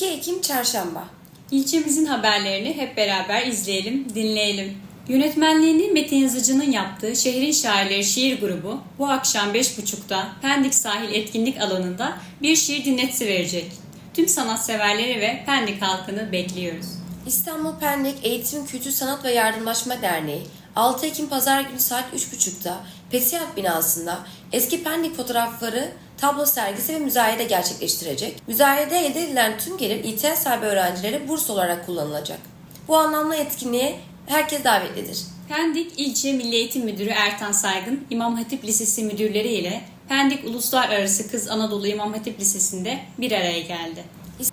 2 Ekim Çarşamba. İlçemizin haberlerini hep beraber izleyelim, dinleyelim. Yönetmenliğini Metin Yazıcı'nın yaptığı Şehrin Şairleri Şiir Grubu bu akşam 5.30'da Pendik Sahil Etkinlik Alanı'nda bir şiir dinletisi verecek. Tüm sanatseverleri ve Pendik halkını bekliyoruz. İstanbul Pendik Eğitim, Kültür, Sanat ve Yardımlaşma Derneği 6 Ekim Pazar günü saat 3.30'da Pesiyat binasında eski Pendik fotoğrafları tablo sergisi ve müzayede gerçekleştirecek. Müzayede elde edilen tüm gelir ihtiyaç sahibi öğrencilere burs olarak kullanılacak. Bu anlamlı etkinliğe herkes davetlidir. Pendik İlçe Milli Eğitim Müdürü Ertan Saygın, İmam Hatip Lisesi müdürleri ile Pendik Uluslararası Kız Anadolu İmam Hatip Lisesi'nde bir araya geldi.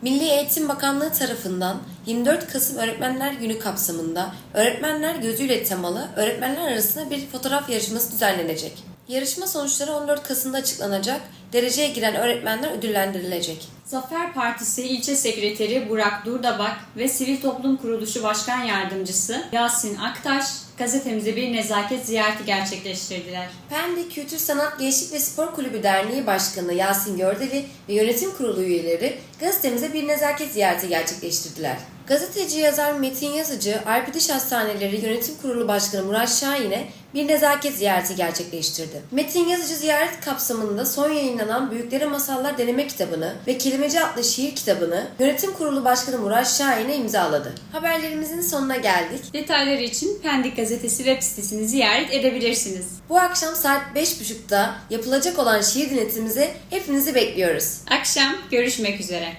Milli Eğitim Bakanlığı tarafından 24 Kasım Öğretmenler Günü kapsamında öğretmenler gözüyle temalı öğretmenler arasında bir fotoğraf yarışması düzenlenecek. Yarışma sonuçları 14 Kasım'da açıklanacak, dereceye giren öğretmenler ödüllendirilecek. Zafer Partisi İlçe Sekreteri Burak Durdabak ve Sivil Toplum Kuruluşu Başkan Yardımcısı Yasin Aktaş gazetemize bir nezaket ziyareti gerçekleştirdiler. Pendik Kültür Sanat Gençlik ve Spor Kulübü Derneği Başkanı Yasin Gördeli ve yönetim kurulu üyeleri gazetemize bir nezaket ziyareti gerçekleştirdiler. Gazeteci yazar Metin Yazıcı, Alp Diş Hastaneleri Yönetim Kurulu Başkanı Murat Şahin'e bir nezaket ziyareti gerçekleştirdi. Metin Yazıcı ziyaret kapsamında son yayınlanan Büyüklere Masallar Deneme kitabını ve Kelimeci adlı şiir kitabını Yönetim Kurulu Başkanı Murat Şahin'e imzaladı. Haberlerimizin sonuna geldik. Detayları için Pendik Gazetesi web sitesini ziyaret edebilirsiniz. Bu akşam saat 5.30'da yapılacak olan şiir dinletimize hepinizi bekliyoruz. Akşam görüşmek üzere.